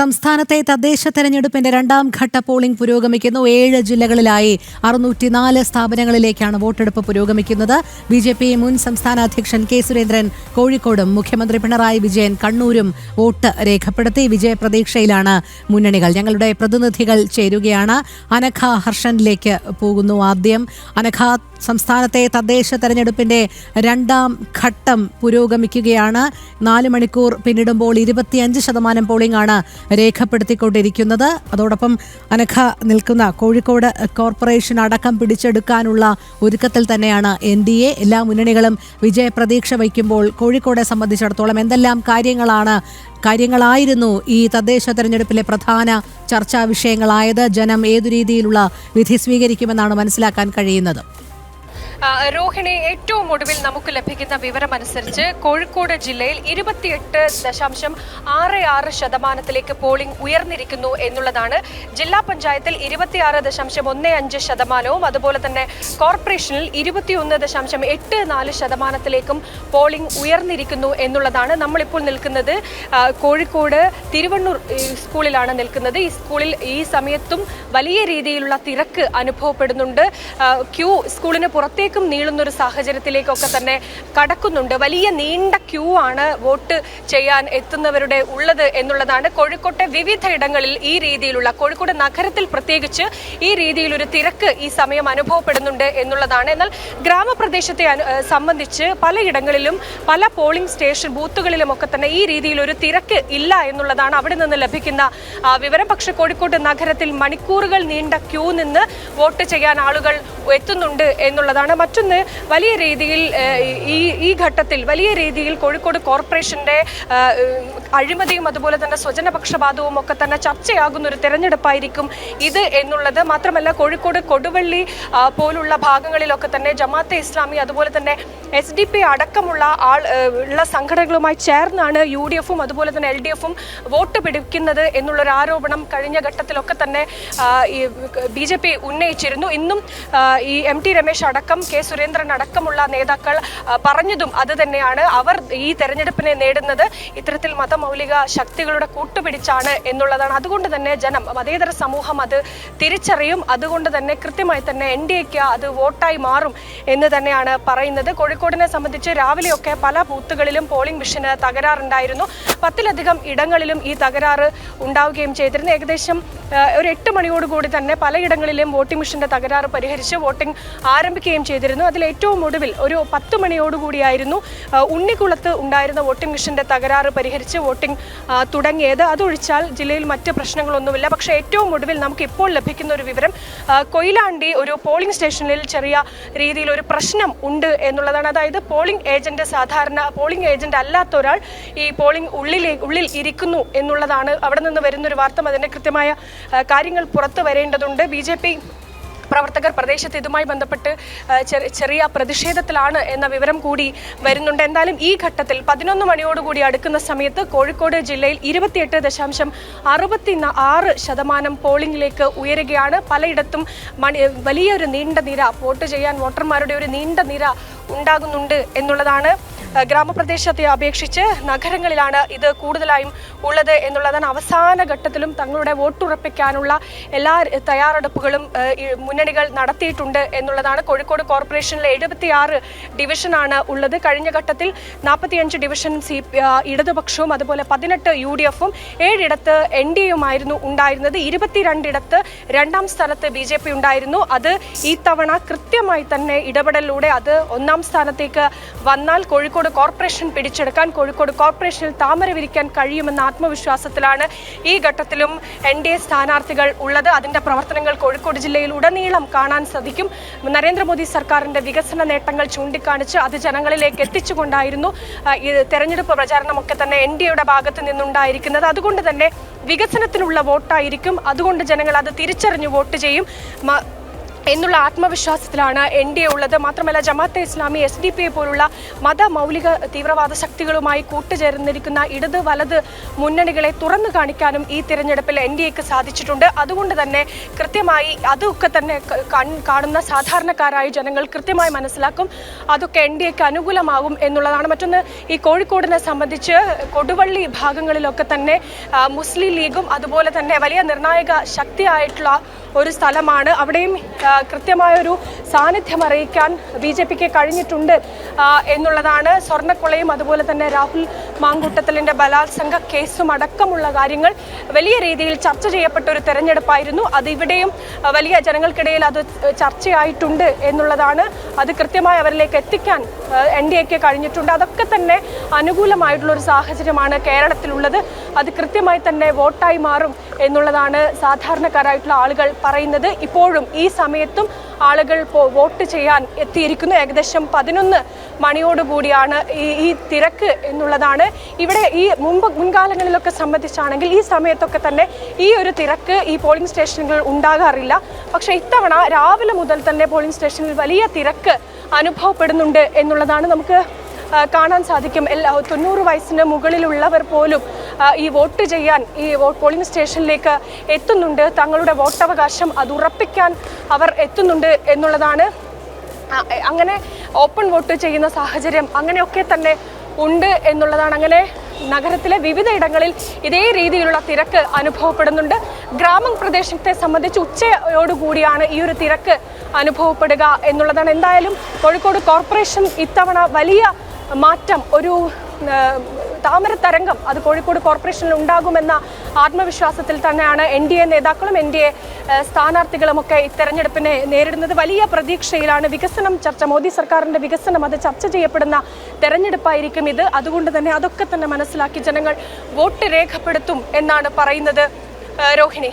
സംസ്ഥാനത്തെ തദ്ദേശ തെരഞ്ഞെടുപ്പിന്റെ രണ്ടാം ഘട്ട പോളിംഗ് പുരോഗമിക്കുന്നു. ഏഴ് ജില്ലകളിലായി അറുന്നൂറ്റിനാല് സ്ഥാപനങ്ങളിലേക്കാണ് വോട്ടെടുപ്പ് പുരോഗമിക്കുന്നത്. ബി ജെ പി മുൻ സംസ്ഥാന അധ്യക്ഷൻ കെ സുരേന്ദ്രൻ കോഴിക്കോടും മുഖ്യമന്ത്രി പിണറായി വിജയൻ കണ്ണൂരും വോട്ട് രേഖപ്പെടുത്തി വിജയപ്രതീക്ഷയിലാണ് മുന്നണികൾ. ഞങ്ങളുടെ പ്രതിനിധികൾ ചേരുകയാണ്. അനഘ ഹർഷനിലേക്ക് പോകുന്നു ആദ്യം. അനഘ സംസ്ഥാനത്തെ തദ്ദേശ തെരഞ്ഞെടുപ്പിന്റെ രണ്ടാം ഘട്ടം പുരോഗമിക്കുകയാണ്. നാല് മണിക്കൂർ പിന്നിടുമ്പോൾ ഇരുപത്തിയഞ്ച് ശതമാനം പോളിംഗ് ആണ് രേഖപ്പെടുത്തിക്കൊണ്ടിരിക്കുന്നത്. അതോടൊപ്പം അനഘ നിൽക്കുന്ന കോഴിക്കോട് കോർപ്പറേഷൻ അടക്കം പിടിച്ചെടുക്കാനുള്ള ഒരുക്കത്തിൽ തന്നെയാണ് എൻ ഡി എ. എല്ലാ മുന്നണികളും വിജയപ്രതീക്ഷ വയ്ക്കുമ്പോൾ കോഴിക്കോടെ സംബന്ധിച്ചിടത്തോളം എന്തെല്ലാം കാര്യങ്ങളാണ് കാര്യങ്ങളായിരുന്നു ഈ തദ്ദേശ തെരഞ്ഞെടുപ്പിലെ പ്രധാന ചർച്ചാ വിഷയങ്ങളായത് ജനം ഏതു രീതിയിലുള്ള വിധി സ്വീകരിക്കുമെന്നാണ് മനസ്സിലാക്കാൻ കഴിയുന്നത്. രോഹിണി ഏറ്റവും ഒടുവിൽ നമുക്ക് ലഭിക്കുന്ന വിവരമനുസരിച്ച് കോഴിക്കോട് ജില്ലയിൽ ഇരുപത്തിയെട്ട് ദശാംശം ആറ് ആറ് ശതമാനത്തിലേക്ക് പോളിംഗ് ഉയർന്നിരിക്കുന്നു എന്നുള്ളതാണ്. ജില്ലാ പഞ്ചായത്തിൽ ഇരുപത്തിയാറ് ദശാംശം ഒന്ന് അഞ്ച് ശതമാനവും അതുപോലെ തന്നെ കോർപ്പറേഷനിൽ ഇരുപത്തിയൊന്ന് ദശാംശം എട്ട് നാല് ശതമാനത്തിലേക്കും പോളിംഗ് ഉയർന്നിരിക്കുന്നു എന്നുള്ളതാണ് നമ്മളിപ്പോൾ നിൽക്കുന്നത്. കോഴിക്കോട് തിരുവണ്ണൂർ സ്കൂളിലാണ് നിൽക്കുന്നത്. ഈ സ്കൂളിൽ ഈ സമയത്തും വലിയ രീതിയിലുള്ള തിരക്ക് അനുഭവപ്പെടുന്നുണ്ട്. ക്യൂ സ്കൂളിന് പുറത്തേക്കും നീളുന്ന ഒരു സാഹചര്യത്തിലേക്കൊക്കെ തന്നെ കടക്കുന്നുണ്ട്. വലിയ നീണ്ട ക്യൂ ആണ് വോട്ട് ചെയ്യാൻ എത്തുന്നവരുടെ ഉള്ളത് എന്നുള്ളതാണ്. കോഴിക്കോട്ടെ വിവിധ ഇടങ്ങളിൽ ഈ രീതിയിലുള്ള കോഴിക്കോട് നഗരത്തിൽ പ്രത്യേകിച്ച് ഈ രീതിയിലൊരു തിരക്ക് ഈ സമയം അനുഭവപ്പെടുന്നുണ്ട് എന്നുള്ളതാണ്. എന്നാൽ ഗ്രാമപ്രദേശത്തെ സംബന്ധിച്ച് പലയിടങ്ങളിലും പല പോളിംഗ് സ്റ്റേഷൻ ബൂത്തുകളിലും ഒക്കെ തന്നെ ഈ രീതിയിലൊരു തിരക്ക് ഇല്ല എന്നുള്ളതാണ് അവിടെ നിന്ന് ലഭിക്കുന്ന വിവരം. പക്ഷേ കോഴിക്കോട് നഗരത്തിൽ മണിക്കൂറുകൾ നീണ്ട ക്യൂ നിന്ന് വോട്ട് ചെയ്യാൻ ആളുകൾ എത്തുന്നുണ്ട് എന്നുള്ളതാണ് മറ്റൊന്ന് വലിയ രീതിയിൽ ഈ ഈ ഘട്ടത്തിൽ വലിയ രീതിയിൽ കോഴിക്കോട് കോർപ്പറേഷന്റെ അഴിമതിയും അതുപോലെ തന്നെ സ്വജനപക്ഷപാതവും ഒക്കെ തന്നെ ചർച്ചയാകുന്ന ഒരു തെരഞ്ഞെടുപ്പായിരിക്കും ഇത് എന്നുള്ളത്. മാത്രമല്ല കോഴിക്കോട് കൊടുവള്ളി പോലുള്ള ഭാഗങ്ങളിലൊക്കെ തന്നെ ജമാഅത്തെ ഇസ്ലാമി അതുപോലെ തന്നെ എസ് ഡി പി അടക്കമുള്ള ആൾ ഉള്ള സംഘടനകളുമായി ചേർന്നാണ് യു ഡി എഫും അതുപോലെ തന്നെ എൽ ഡി എഫും വോട്ട് പിടിക്കുന്നത് എന്നുള്ളൊരു ആരോപണം കഴിഞ്ഞ ഘട്ടത്തിലൊക്കെ തന്നെ ബി ജെ പി ഉന്നയിച്ചിരുന്നു. ഇന്നും ഈ എം ടി രമേശ് അടക്കം കെ സുരേന്ദ്രൻ അടക്കമുള്ള നേതാക്കൾ പറഞ്ഞതും അത് തന്നെയാണ്. അവർ ഈ തെരഞ്ഞെടുപ്പിനെ നേടുന്നത് ഇത്തരത്തിൽ മതമൗലിക ശക്തികളുടെ കൂട്ടുപിടിച്ചാണ് എന്നുള്ളതാണ്. അതുകൊണ്ട് തന്നെ ജനം മതേതര സമൂഹം അത് തിരിച്ചറിയും. അതുകൊണ്ട് തന്നെ കൃത്യമായി തന്നെ എൻ ഡി എക്ക് അത് വോട്ടായി മാറും എന്ന് തന്നെയാണ് പറയുന്നത്. കോഴിക്കോടിനെ സംബന്ധിച്ച് രാവിലെയൊക്കെ പല ബൂത്തുകളിലും പോളിംഗ് മെഷീന് തകരാറുണ്ടായിരുന്നു. പത്തിലധികം ഇടങ്ങളിലും ഈ തകരാറ് ഉണ്ടാവുകയും ചെയ്തിരുന്നു. ഏകദേശം ഒരു എട്ട് മണിയോടുകൂടി തന്നെ പലയിടങ്ങളിലും വോട്ടിംഗ് മെഷീന്റെ തകരാറ് പരിഹരിച്ച് വോട്ടിംഗ് ആരംഭിക്കുകയും ചെയ്തിരുന്നു. അതിൽ ഏറ്റവും ഒടുവിൽ ഒരു പത്ത് മണിയോടുകൂടിയായിരുന്നു ഉണ്ണിക്കുളത്ത് ഉണ്ടായിരുന്ന വോട്ടിംഗ് മെഷീന്റെ തകരാറ് പരിഹരിച്ച് വോട്ടിംഗ് തുടങ്ങിയത്. അതൊഴിച്ചാൽ ജില്ലയിൽ മറ്റ് പ്രശ്നങ്ങളൊന്നുമില്ല. പക്ഷേ ഏറ്റവും ഒടുവിൽ നമുക്ക് ഇപ്പോൾ ലഭിക്കുന്ന ഒരു വിവരം കൊയിലാണ്ടി ഒരു പോളിംഗ് സ്റ്റേഷനിൽ ചെറിയ രീതിയിൽ ഒരു പ്രശ്നം ഉണ്ട് എന്നുള്ളതാണ്. അതായത് പോളിംഗ് ഏജന്റ് സാധാരണ പോളിംഗ് ഏജന്റ് അല്ലാത്ത ഒരാൾ ഈ പോളിംഗ് ഉള്ളിലെ ഉള്ളിൽ ഇരിക്കുന്നു എന്നുള്ളതാണ്. അവിടെ നിന്ന് വരുന്നൊരു വാർത്ത. അതിന്റെ കൃത്യമായ കാര്യങ്ങൾ പുറത്തു വരേണ്ടതുണ്ട്. ബി പ്രവർത്തകർ പ്രദേശത്ത് ഇതുമായി ബന്ധപ്പെട്ട് ചെറിയ പ്രതിഷേധത്തിലാണ് എന്ന വിവരം കൂടി വരുന്നുണ്ട്. എന്തായാലും ഈ ഘട്ടത്തിൽ പതിനൊന്ന് മണിയോടുകൂടി അടുക്കുന്ന സമയത്ത് കോഴിക്കോട് ജില്ലയിൽ ഇരുപത്തിയെട്ട് ദശാംശം അറുപത്തി ആറ് ശതമാനം പോളിംഗിലേക്ക് ഉയരുകയാണ്. പലയിടത്തും മണി വലിയൊരു നീണ്ട നിര വോട്ട് ചെയ്യാൻ വോട്ടർമാരുടെ ഒരു നീണ്ട നിര ഉണ്ടാകുന്നുണ്ട് എന്നുള്ളതാണ് ഗ്രാമപ്രദേശത്തെ അപേക്ഷിച്ച് നഗരങ്ങളിലാണ് ഇത് കൂടുതലായും ഉള്ളത് എന്നുള്ളതാണ് അവസാന ഘട്ടത്തിലും തങ്ങളുടെ വോട്ടുറപ്പിക്കാനുള്ള എല്ലാ തയ്യാറെടുപ്പുകളും മുന്നണികൾ നടത്തിയിട്ടുണ്ട് എന്നുള്ളതാണ്. കോഴിക്കോട് കോർപ്പറേഷനിലെ എഴുപത്തിയാറ് ഡിവിഷനാണ് ഉള്ളത്. കഴിഞ്ഞ ഘട്ടത്തിൽ നാൽപ്പത്തിയഞ്ച് ഡിവിഷൻ സി ഇടതുപക്ഷവും അതുപോലെ പതിനെട്ട് യു ഡി എഫും ഏഴിടത്ത് എൻ ഡി എയുമായിരുന്നു ഉണ്ടായിരുന്നത്. ഇരുപത്തിരണ്ടിടത്ത് രണ്ടാം സ്ഥാനത്ത് ബി ജെ പി ഉണ്ടായിരുന്നു. അത് ഈ തവണ കൃത്യമായി തന്നെ ഇടപെടലിലൂടെ അത് ഒന്നാം സ്ഥാനത്തേക്ക് വന്നാൽ കോഴിക്കോട് കോർപ്പറേഷൻ പിടിച്ചെടുക്കാൻ കോഴിക്കോട് കോർപ്പറേഷനിൽ താമര വിരിക്കാൻ കഴിയുമെന്ന ആത്മവിശ്വാസത്തിലാണ് ഈ ഘട്ടത്തിലും എൻ ഡി എ സ്ഥാനാർത്ഥികൾ ഉള്ളത്. അതിന്റെ പ്രവർത്തനങ്ങൾ കോഴിക്കോട് ജില്ലയിൽ ഉടനീളം കാണാൻ സാധിക്കും. നരേന്ദ്രമോദി സർക്കാരിന്റെ വികസന നേട്ടങ്ങൾ ചൂണ്ടിക്കാണിച്ച് അത് ജനങ്ങളിലേക്ക് എത്തിച്ചുകൊണ്ടായിരുന്നു ഈ തെരഞ്ഞെടുപ്പ് പ്രചാരണമൊക്കെ തന്നെ എൻ ഡി എയുടെ ഭാഗത്ത് നിന്നുണ്ടായിരിക്കുന്നത്. അതുകൊണ്ട് തന്നെ വികസനത്തിനുള്ള വോട്ടായിരിക്കും. അതുകൊണ്ട് ജനങ്ങൾ അത് തിരിച്ചറിഞ്ഞ് വോട്ട് ചെയ്യും. എന്നുള്ള ആത്മവിശ്വാസത്തിലാണ് എൻ ഡി എ ഉള്ളത്. മാത്രമല്ല Jamaat-e Islami S D P A പോലുള്ള മത മൗലിക തീവ്രവാദ ശക്തികളുമായി കൂട്ടുചേർന്നിരിക്കുന്ന ഇടത് വലത് മുന്നണികളെ തുറന്നു കാണിക്കാനും ഈ തിരഞ്ഞെടുപ്പിൽ എൻ ഡി എക്ക് സാധിച്ചിട്ടുണ്ട്. അതുകൊണ്ട് തന്നെ കൃത്യമായി അതൊക്കെ തന്നെ കാണുന്ന സാധാരണക്കാരായ ജനങ്ങൾ കൃത്യമായി മനസ്സിലാക്കും അതൊക്കെ എൻ ഡി എക്ക് അനുകൂലമാകും എന്നുള്ളതാണ്. മറ്റൊന്ന് ഈ കോഴിക്കോടിനെ സംബന്ധിച്ച് കൊടുവള്ളി ഭാഗങ്ങളിലൊക്കെ തന്നെ മുസ്ലിം ലീഗും അതുപോലെ തന്നെ വലിയ നിർണായക ശക്തിയായിട്ടുള്ള ഒരു സ്ഥലമാണ്. അവിടെയും കൃത്യമായൊരു സാന്നിധ്യം അറിയിക്കാൻ ബി ജെ പിക്ക് കഴിഞ്ഞിട്ടുണ്ട് എന്നുള്ളതാണ് സ്വർണക്കൊളയും അതുപോലെ തന്നെ രാഹുൽ മാങ്കൂട്ടത്തലിന്റെ ബലാത്സംഗ കേസും അടക്കമുള്ള കാര്യങ്ങൾ വലിയ രീതിയിൽ ചർച്ച ചെയ്യപ്പെട്ട ഒരു തെരഞ്ഞെടുപ്പായിരുന്നു. അത് ഇവിടെയും വലിയ ജനങ്ങൾക്കിടയിൽ അത് ചർച്ചയായിട്ടുണ്ട് എന്നുള്ളതാണ്. അത് കൃത്യമായി അവരിലേക്ക് എത്തിക്കാൻ എൻ ഡി എക്ക് കഴിഞ്ഞിട്ടുണ്ട്. അതൊക്കെ തന്നെ അനുകൂലമായിട്ടുള്ള ഒരു സാഹചര്യമാണ് കേരളത്തിലുള്ളത്. അത് കൃത്യമായി തന്നെ വോട്ടായി മാറും എന്നുള്ളതാണ് സാധാരണക്കാരായിട്ടുള്ള ആളുകൾ പറയുന്നത്. ഇപ്പോഴും ഈ സമയത്തും ആളുകൾ വോട്ട് ചെയ്യാൻ എത്തിയിരിക്കുന്നു. ഏകദേശം പതിനൊന്ന് മണിയോടുകൂടിയാണ് ഈ ഈ തിരക്ക് എന്നുള്ളതാണ്. ഇവിടെ ഈ മുമ്പ് മുൻകാലങ്ങളിലൊക്കെ സംബന്ധിച്ചാണെങ്കിൽ ഈ സമയത്തൊക്കെ തന്നെ ഈ ഒരു തിരക്ക് ഈ പോളിംഗ് സ്റ്റേഷനുകൾ ഉണ്ടാകാറില്ല. പക്ഷേ ഇത്തവണ രാവിലെ മുതൽ തന്നെ പോളിംഗ് സ്റ്റേഷനിൽ വലിയ തിരക്ക് അനുഭവപ്പെടുന്നുണ്ട് എന്നുള്ളതാണ് നമുക്ക് കാണാൻ സാധിക്കും. എല്ലാ തൊണ്ണൂറ് വയസ്സിന് മുകളിലുള്ളവർ പോലും ഈ വോട്ട് ചെയ്യാൻ ഈ പോളിംഗ് സ്റ്റേഷനിലേക്ക് എത്തുന്നുണ്ട്. തങ്ങളുടെ വോട്ടവകാശം അത് ഉറപ്പിക്കാൻ അവർ എത്തുന്നുണ്ട് എന്നുള്ളതാണ്. അങ്ങനെ ഓപ്പൺ വോട്ട് ചെയ്യുന്ന സാഹചര്യം അങ്ങനെയൊക്കെ തന്നെ ഉണ്ട് എന്നുള്ളതാണ്. അങ്ങനെ നഗരത്തിലെ വിവിധ ഇടങ്ങളിൽ ഇതേ രീതിയിലുള്ള തിരക്ക് അനുഭവപ്പെടുന്നുണ്ട്. ഗ്രാമപ്രദേശത്തെ സംബന്ധിച്ച് ഉച്ചയോടുകൂടിയാണ് ഈ ഒരു തിരക്ക് അനുഭവപ്പെടുക എന്നുള്ളതാണ്. എന്തായാലും കോഴിക്കോട് കോർപ്പറേഷൻ ഇത്തവണ വലിയ മാറ്റം ഒരു താമര തരംഗം അത് കോഴിക്കോട് കോർപ്പറേഷനിൽ ഉണ്ടാകുമെന്ന ആത്മവിശ്വാസത്തിൽ തന്നെയാണ് എൻ ഡി എ നേതാക്കളും എൻ ഡി എ സ്ഥാനാർത്ഥികളുമൊക്കെ തെരഞ്ഞെടുപ്പിനെ നേരിടുന്നത്. വലിയ പ്രതീക്ഷയിലാണ് വികസനം ചർച്ച. മോദി സർക്കാരിന്റെ വികസനം അത് ചർച്ച ചെയ്യപ്പെടുന്ന തെരഞ്ഞെടുപ്പായിരിക്കും ഇത്. അതുകൊണ്ട് തന്നെ അതൊക്കെ തന്നെ മനസ്സിലാക്കി ജനങ്ങൾ വോട്ട് രേഖപ്പെടുത്തും എന്നാണ് പറയുന്നത് രോഹിണി.